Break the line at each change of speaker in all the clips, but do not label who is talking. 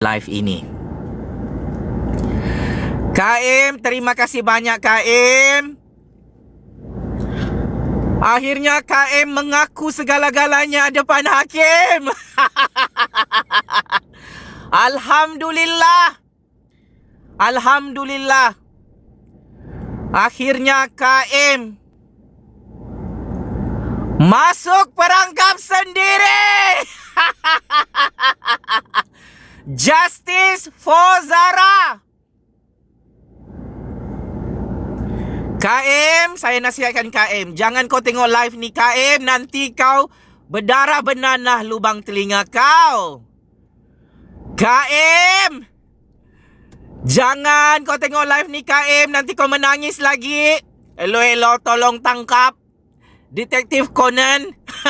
live ini. KM, terima kasih banyak KM. Akhirnya KM mengaku segala-galanya depan hakim. Alhamdulillah. Alhamdulillah. Akhirnya KM masuk perangkap sendiri. Justice for Zara. KM, saya nasihatkan KM, jangan kau tengok live ni KM, nanti kau berdarah benanah lubang telinga kau. KM, jangan kau tengok live ni KM, nanti kau menangis lagi. Hello, hello, tolong tangkap. Detektif Conan.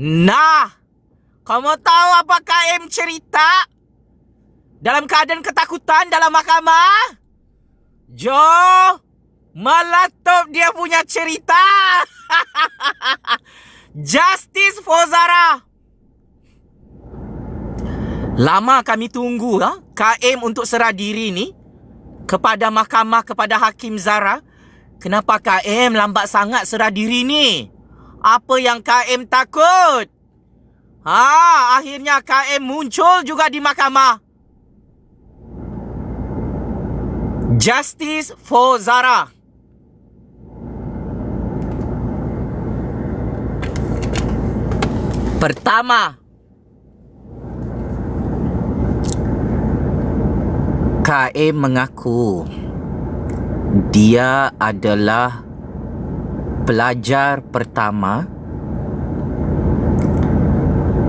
nah, kamu tahu apa KM cerita? Dalam keadaan ketakutan dalam mahkamah? Jo, melatop dia punya cerita. Justice for Zara. Lama kami tunggu ha? KM untuk serah diri ni kepada mahkamah kepada Hakim Zara. Kenapa KM lambat sangat serah diri ni? Apa yang KM takut? Ha, akhirnya KM muncul juga di mahkamah. Justice for Zara. Pertama, KM mengaku dia adalah pelajar pertama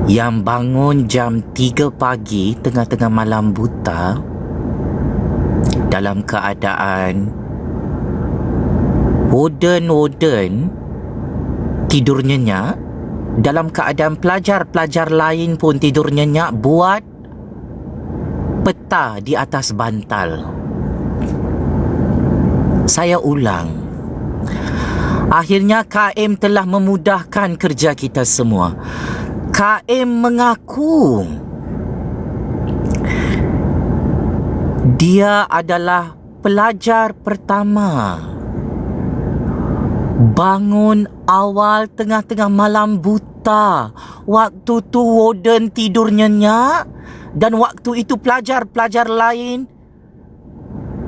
yang bangun jam 3 pagi tengah-tengah malam buta dalam keadaan warden-warden tidur nyenyak dalam keadaan pelajar-pelajar lain pun tidur nyenyak buat peta di atas bantal. Saya ulang. Akhirnya KM telah memudahkan kerja kita semua. KM mengaku dia adalah pelajar pertama. Bangun awal tengah-tengah malam buta. Waktu tu warden tidur nyenyak. Dan waktu itu pelajar-pelajar lain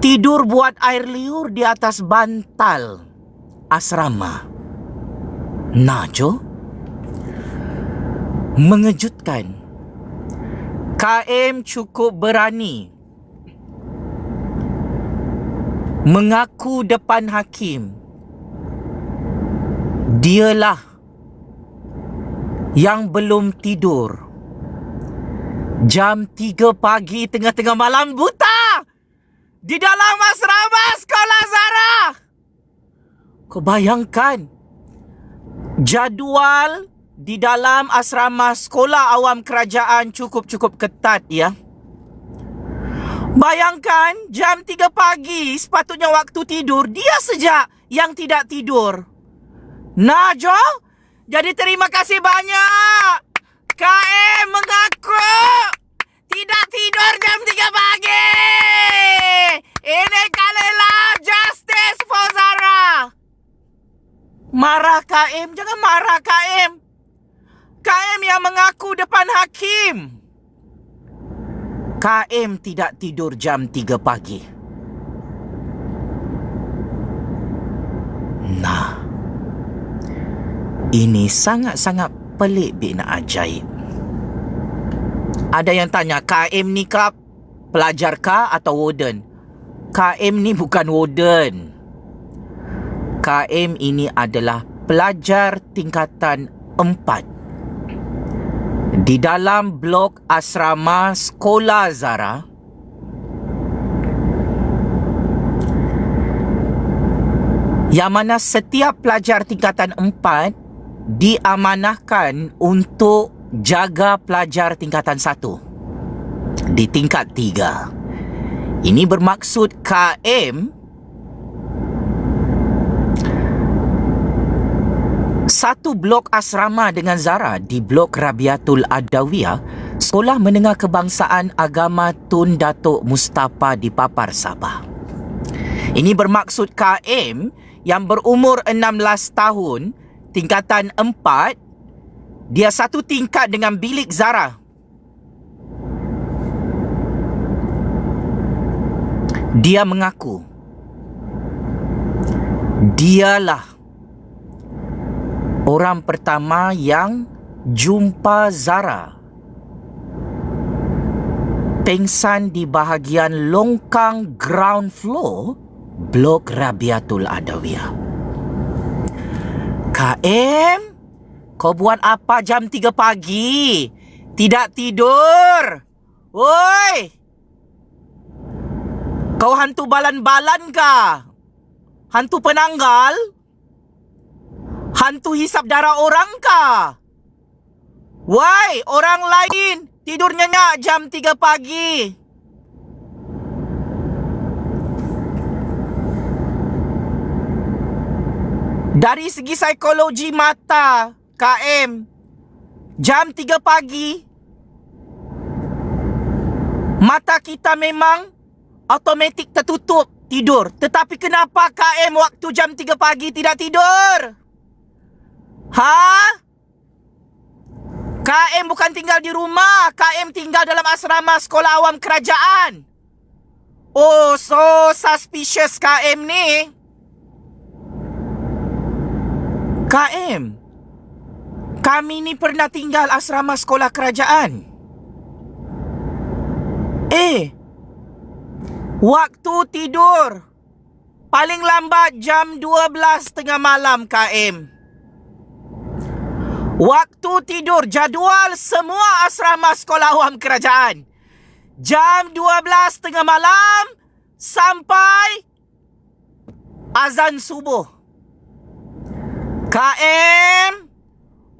tidur buat air liur di atas bantal asrama. Najo mengejutkan. KM cukup berani mengaku depan hakim. Dialah yang belum tidur. Jam 3 pagi tengah-tengah malam buta! Di dalam asrama sekolah Zara! Kau bayangkan jadual di dalam asrama sekolah awam kerajaan cukup-cukup ketat ya Bayangkan jam 3 pagi sepatutnya waktu tidur dia saja yang tidak tidur. Nah Jo, jadi terima kasih banyak. KM mengaku tidak tidur jam 3 pagi. Ini kalilah justice for Zara. Marah KM, jangan marah KM. KM yang mengaku depan hakim. KM tidak tidur jam 3 pagi. Nah, ini sangat-sangat pelik bina ajaib. Ada yang tanya, KM ni kah pelajar kah atau warden? KM ni bukan warden. KM ini adalah pelajar tingkatan empat di dalam blok asrama sekolah Zara. Yang mana setiap pelajar tingkatan 4 diamanahkan untuk jaga pelajar tingkatan 1 di tingkat 3 ini bermaksud KM Satu blok asrama dengan Zara di blok Rabiatul Adawiyah, Sekolah Menengah Kebangsaan Agama Tun Datuk Mustafa di Papar Sabah. Ini bermaksud KM yang berumur 16 tahun, tingkatan 4, dia satu tingkat dengan bilik Zara. Dia mengaku dialah orang pertama yang jumpa Zara pengsan di bahagian longkang ground floor blok Rabiatul Adawiyah. KM, kau buat apa jam 3 pagi? Tidak tidur. Woi! Kau hantu balan-balan kah? Hantu penanggal? Hantu hisap darah orang kah? Woi, orang lain tidur nyenyak jam 3 pagi. Dari segi psikologi mata, KM, jam 3 pagi, mata kita memang automatik tertutup tidur. Tetapi kenapa KM waktu jam 3 pagi tidak tidur? Ha? KM bukan tinggal di rumah, KM tinggal dalam asrama sekolah awam kerajaan. Oh, so suspicious KM ni. KM Kami ni pernah tinggal asrama sekolah kerajaan Eh Waktu tidur Paling lambat jam 12 tengah malam KM Waktu tidur jadual semua asrama sekolah awam kerajaan. Jam 12 tengah malam Sampai Azan subuh. KM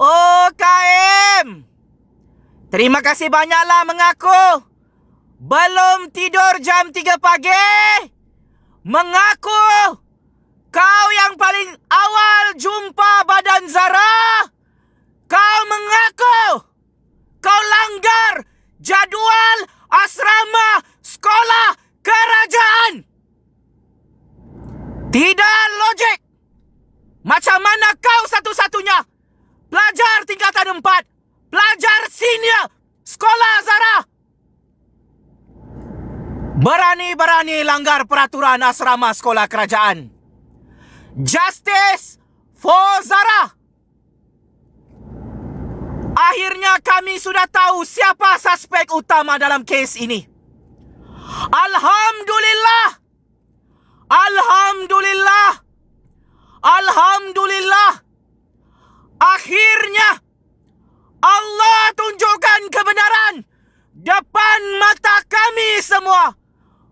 Oh KM Terima kasih banyaklah mengaku. Belum tidur jam 3 pagi Mengaku Kau yang paling awal jumpa badan Zara Kau mengaku Kau langgar jadual asrama sekolah kerajaan Tidak logik macam mana kau satu-satunya? Pelajar tingkatan empat. Pelajar senior. Sekolah Zara. Berani-berani langgar peraturan asrama sekolah kerajaan. Justice for Zara. Akhirnya kami sudah tahu siapa suspek utama dalam kes ini. Alhamdulillah. Alhamdulillah. Alhamdulillah Akhirnya Allah tunjukkan kebenaran Depan mata kami semua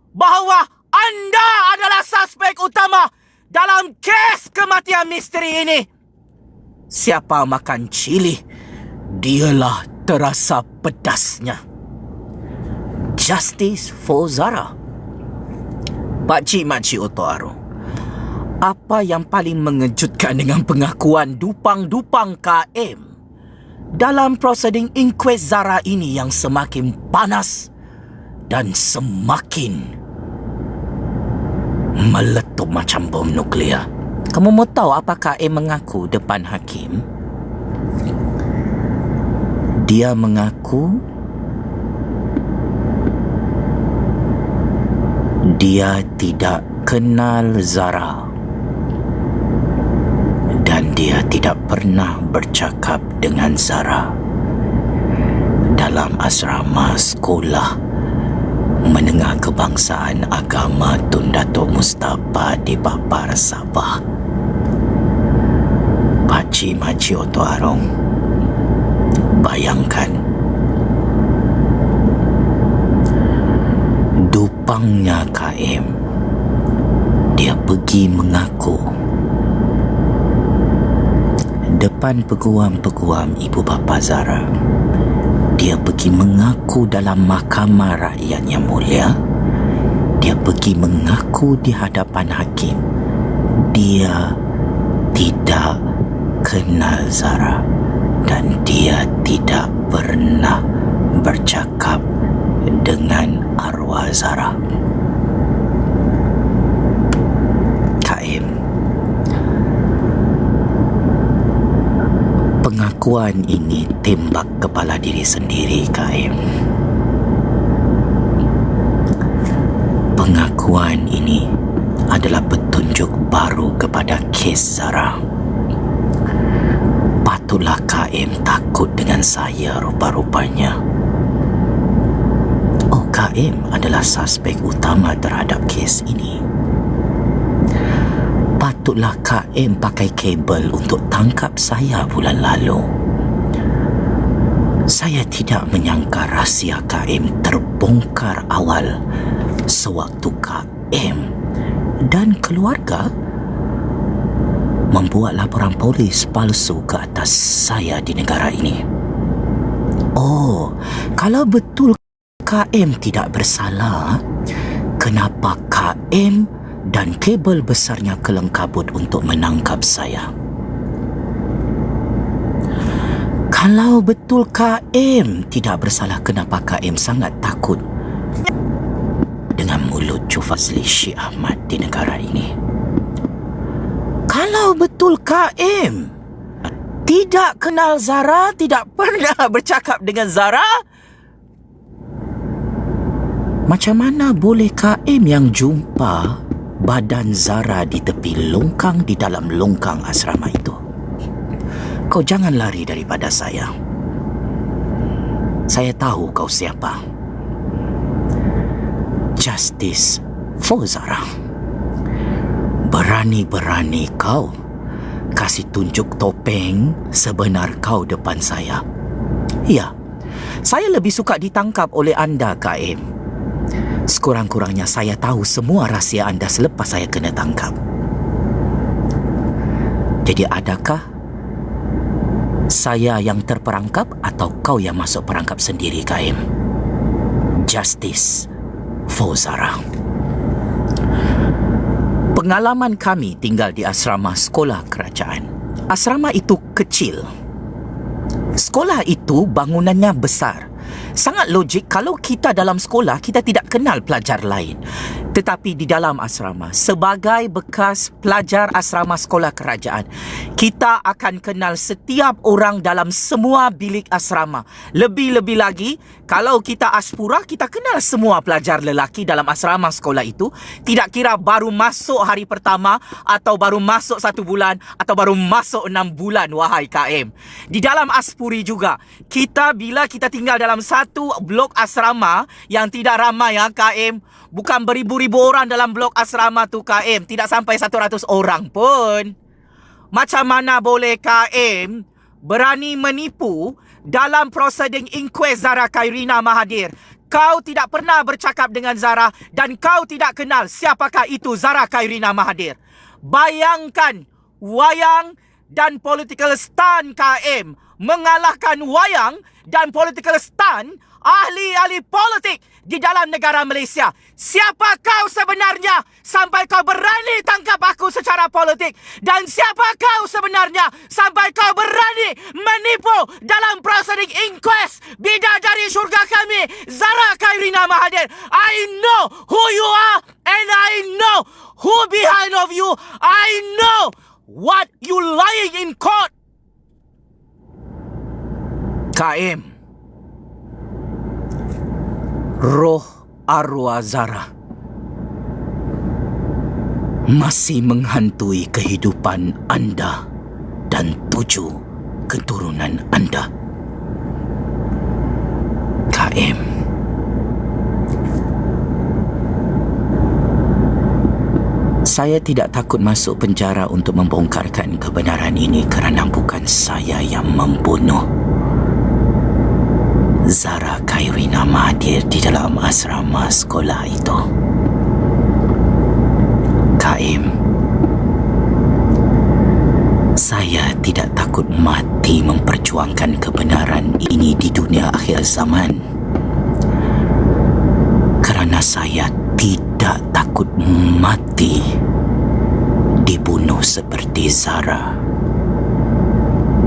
Bahawa anda adalah suspek utama Dalam kes kematian misteri ini Siapa makan cili Dialah terasa pedasnya Justice for Zara Pakcik Makcik Oto Arum apa yang paling mengejutkan dengan pengakuan dupang-dupang KM dalam proseding inquest Zara ini yang semakin panas dan semakin meletup macam bom nuklear. Kamu mau tahu apa KM mengaku depan hakim? Dia mengaku dia tidak kenal Zara dan dia tidak pernah bercakap dengan Zara dalam asrama sekolah menengah kebangsaan agama Tun Datuk Mustafa di Papar Sabah. Pakcik Makcik Oto Arong, bayangkan dupangnya KM dia pergi mengaku depan peguam-peguam ibu bapa Zara. Dia pergi mengaku dalam mahkamah rakyat yang mulia. Dia pergi mengaku di hadapan hakim. Dia tidak
kenal Zara dan dia tidak pernah bercakap dengan arwah Zara. Kaim Pengakuan ini tembak kepala diri sendiri, Kaim. Pengakuan ini adalah petunjuk baru kepada kes Zara. Patutlah KM takut dengan saya rupa-rupanya. Oh, KM adalah suspek utama terhadap kes ini. Patutlah KM pakai kabel untuk tangkap saya bulan lalu. Saya tidak menyangka rahsia KM terbongkar awal sewaktu KM dan keluarga membuat laporan polis palsu ke atas saya di negara ini. Oh, kalau betul KM tidak bersalah, kenapa KM dan kabel besarnya kelengkabut untuk menangkap saya? Kalau betul KM tidak bersalah, kenapa KM sangat takut dengan mulut Jufazli Syih Ahmad di negara ini? Kalau betul KM tidak kenal Zara, tidak pernah bercakap dengan Zara, macam mana boleh KM yang jumpa badan Zara di tepi longkang di dalam longkang asrama itu? Kau jangan lari daripada saya. Saya tahu kau siapa. Justice for Zara. Berani-berani kau kasih tunjuk topeng sebenar kau depan saya. Ya, saya lebih suka ditangkap oleh anda, KM. Sekurang-kurangnya saya tahu semua rahsia anda selepas saya kena tangkap. Jadi adakah saya yang terperangkap atau kau yang masuk perangkap sendiri, Kaim? Justice for Zara. Pengalaman kami tinggal di asrama sekolah kerajaan. Asrama itu kecil. Sekolah itu bangunannya besar. Sangat logik kalau kita dalam sekolah kita tidak kenal pelajar lain. Tetapi di dalam asrama, sebagai bekas pelajar asrama sekolah kerajaan, kita akan kenal setiap orang dalam semua bilik asrama. Lebih-lebih lagi, kalau kita aspura, kita kenal semua pelajar lelaki dalam asrama sekolah itu. Tidak kira baru masuk hari pertama, atau baru masuk satu bulan, atau baru masuk enam bulan, wahai KM. Di dalam aspuri juga, kita bila kita tinggal dalam satu blok asrama yang tidak ramai ya KM, Bukan beribu-ribu orang dalam blok asrama tu KM. Tidak sampai 100 orang pun. Macam mana boleh KM berani menipu dalam proseding inquest Zara Kairina Mahathir? Kau tidak pernah bercakap dengan Zara dan kau tidak kenal siapakah itu Zara Kairina Mahathir. Bayangkan wayang dan political stand KM mengalahkan wayang dan political stand ahli-ahli politik di dalam negara Malaysia. Siapa kau sebenarnya sampai kau berani tangkap aku secara politik? Dan siapa kau sebenarnya sampai kau berani menipu dalam prosedur inquest bidadari syurga kami, Zara Kairina Mahathir? I know who you are and I know who behind of you. I know what you lying in court. Kaim roh arwah Zara masih menghantui kehidupan anda dan tujuh keturunan anda. KM Saya tidak takut masuk penjara untuk membongkarkan kebenaran ini kerana bukan saya yang membunuh. Zara Kairina Mahathir di dalam asrama sekolah itu. Kaim, saya tidak takut mati memperjuangkan kebenaran ini di dunia akhir zaman. Kerana saya tidak takut mati dibunuh seperti Zara.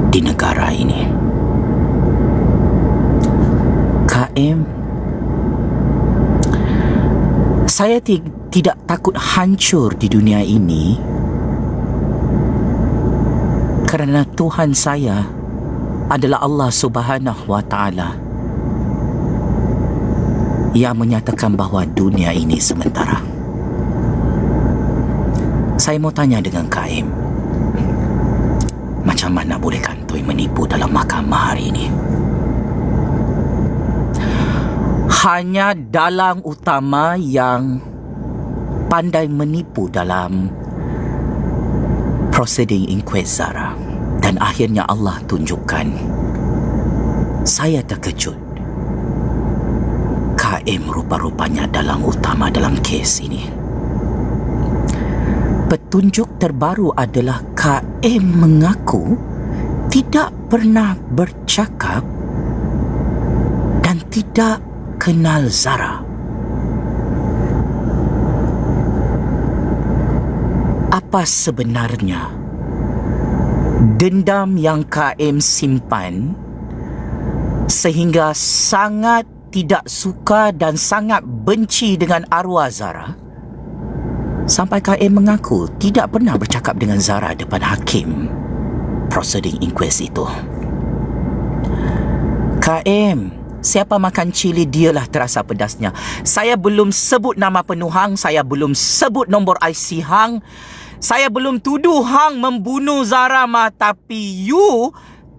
di negara ini. KM saya ti- tidak takut hancur di dunia ini kerana Tuhan saya adalah Allah Subhanahu wa taala yang menyatakan bahawa dunia ini sementara. Saya mau tanya dengan KM. Macam mana boleh kantoi menipu dalam mahkamah hari ini? Hanya dalang utama yang pandai menipu dalam proceeding inquest Zara. Dan akhirnya Allah tunjukkan saya terkejut. KM rupa-rupanya dalang utama dalam kes ini. Petunjuk terbaru adalah KM mengaku tidak pernah bercakap dan tidak kenal Zara. Apa sebenarnya dendam yang KM simpan sehingga sangat tidak suka dan sangat benci dengan arwah Zara? Sampai KM mengaku tidak pernah bercakap dengan Zara depan hakim proceeding inquest itu. KM, siapa makan cili dialah terasa pedasnya. Saya belum sebut nama penuhang, saya belum sebut nombor IC hang. Saya belum tuduh hang membunuh Zara mah tapi you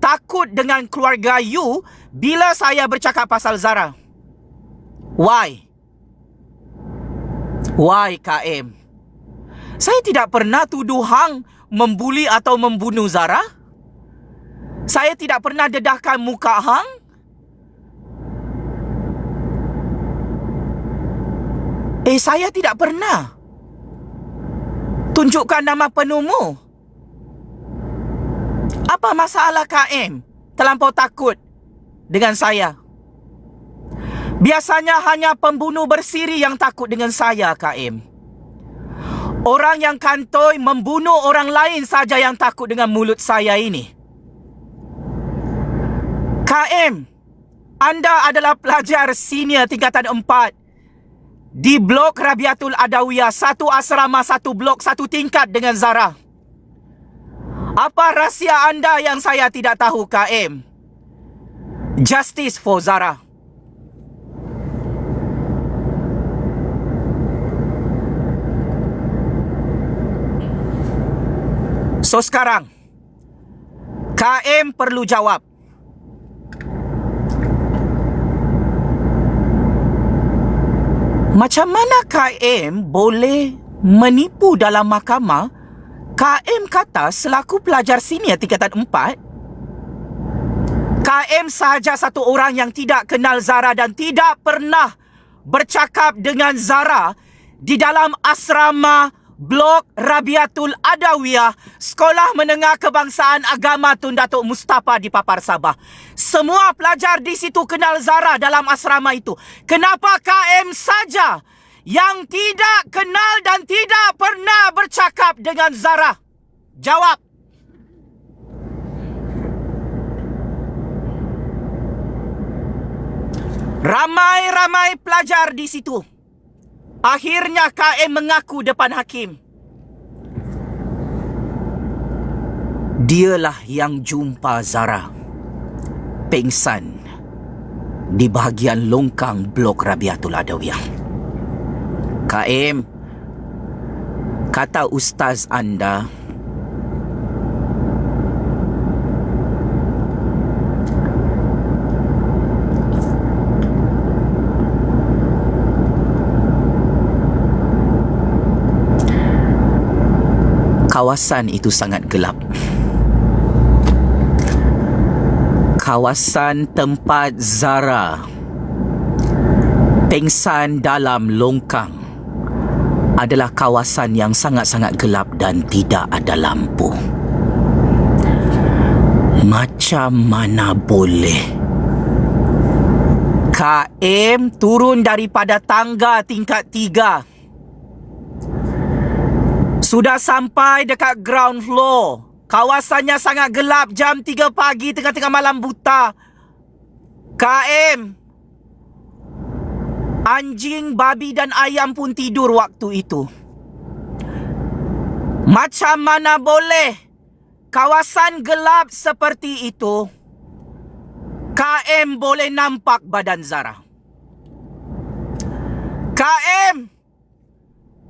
takut dengan keluarga you bila saya bercakap pasal Zara. Why? Why KM? Saya tidak pernah tuduh Hang membuli atau membunuh Zara. Saya tidak pernah dedahkan muka Hang. Eh, saya tidak pernah. Tunjukkan nama penuhmu. Apa masalah KM? Terlampau takut dengan saya. Biasanya hanya pembunuh bersiri yang takut dengan saya, KM. Orang yang kantoi membunuh orang lain saja yang takut dengan mulut saya ini. KM, anda adalah pelajar senior tingkatan empat di blok Rabiatul Adawiyah, satu asrama, satu blok, satu tingkat dengan Zara. Apa rahsia anda yang saya tidak tahu, KM? Justice for Zara. So sekarang KM perlu jawab Macam mana KM boleh menipu dalam mahkamah? KM kata selaku pelajar senior tingkatan 4 KM sahaja satu orang yang tidak kenal Zara dan tidak pernah bercakap dengan Zara di dalam asrama Blok Rabiatul Adawiyah, Sekolah Menengah Kebangsaan Agama Tun Datuk Mustafa di Papar Sabah. Semua pelajar di situ kenal Zara dalam asrama itu. Kenapa KM saja yang tidak kenal dan tidak pernah bercakap dengan Zara? Jawab. Ramai-ramai pelajar di situ. Akhirnya KM mengaku depan hakim. Dialah yang jumpa Zara. Pengsan di bahagian longkang blok Rabiatul Adawiyah. KM, kata ustaz anda, kawasan itu sangat gelap. Kawasan tempat Zara pengsan dalam longkang adalah kawasan yang sangat-sangat gelap dan tidak ada lampu. Macam mana boleh? KM turun daripada tangga tingkat tiga. Sudah sampai dekat ground floor.
Kawasannya sangat gelap jam 3 pagi tengah-tengah malam buta. KM. Anjing, babi dan ayam pun tidur waktu itu. Macam mana boleh kawasan gelap seperti itu KM boleh nampak badan Zara. KM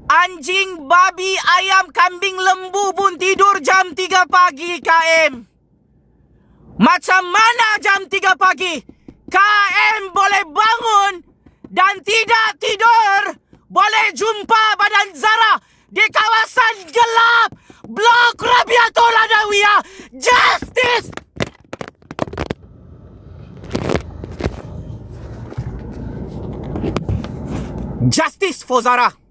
Anjing, babi, ayam, kambing, lembu pun tidur jam 3 pagi, KM. Macam mana jam 3 pagi? KM boleh bangun dan tidak tidur. Boleh jumpa badan Zara di kawasan gelap. Blok Rabiatul Adawiyah. Justice! Justice for Zara.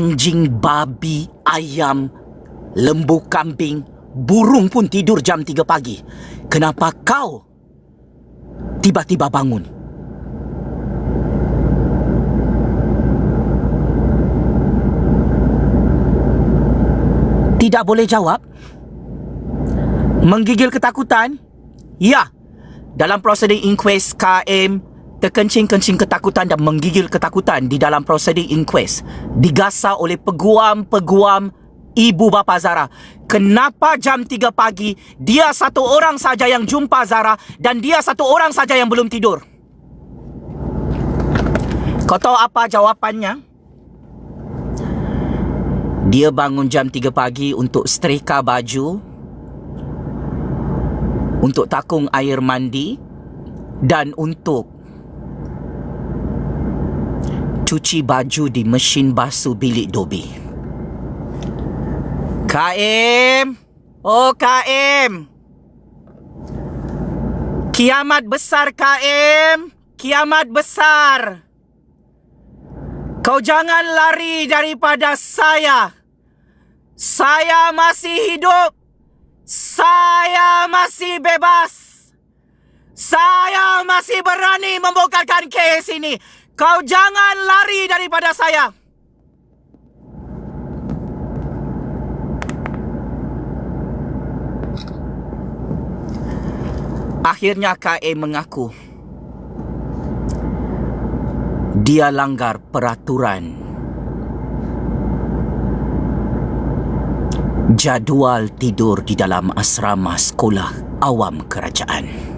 Anjing, babi, ayam, lembu, kambing, burung pun tidur jam 3 pagi. Kenapa kau tiba-tiba bangun? Tidak boleh jawab? Menggigil ketakutan?
Ya, dalam prosedur inquest KM terkencing-kencing ketakutan dan menggigil ketakutan di dalam prosedur inquest digasah oleh peguam-peguam ibu bapa Zara. Kenapa jam 3 pagi dia satu orang saja yang jumpa Zara dan dia satu orang saja yang belum tidur? Kau tahu apa jawapannya?
Dia bangun jam 3 pagi untuk setrika baju, untuk takung air mandi dan untuk cuci baju di mesin basuh bilik Dobi.
KM. Oh KM. Kiamat besar KM. Kiamat besar. Kau jangan lari daripada saya. Saya masih hidup. Saya masih bebas. Saya masih berani membongkarkan kes ini. Kau jangan lari daripada saya.
Akhirnya KM mengaku dia langgar peraturan jadual tidur di dalam asrama sekolah awam kerajaan.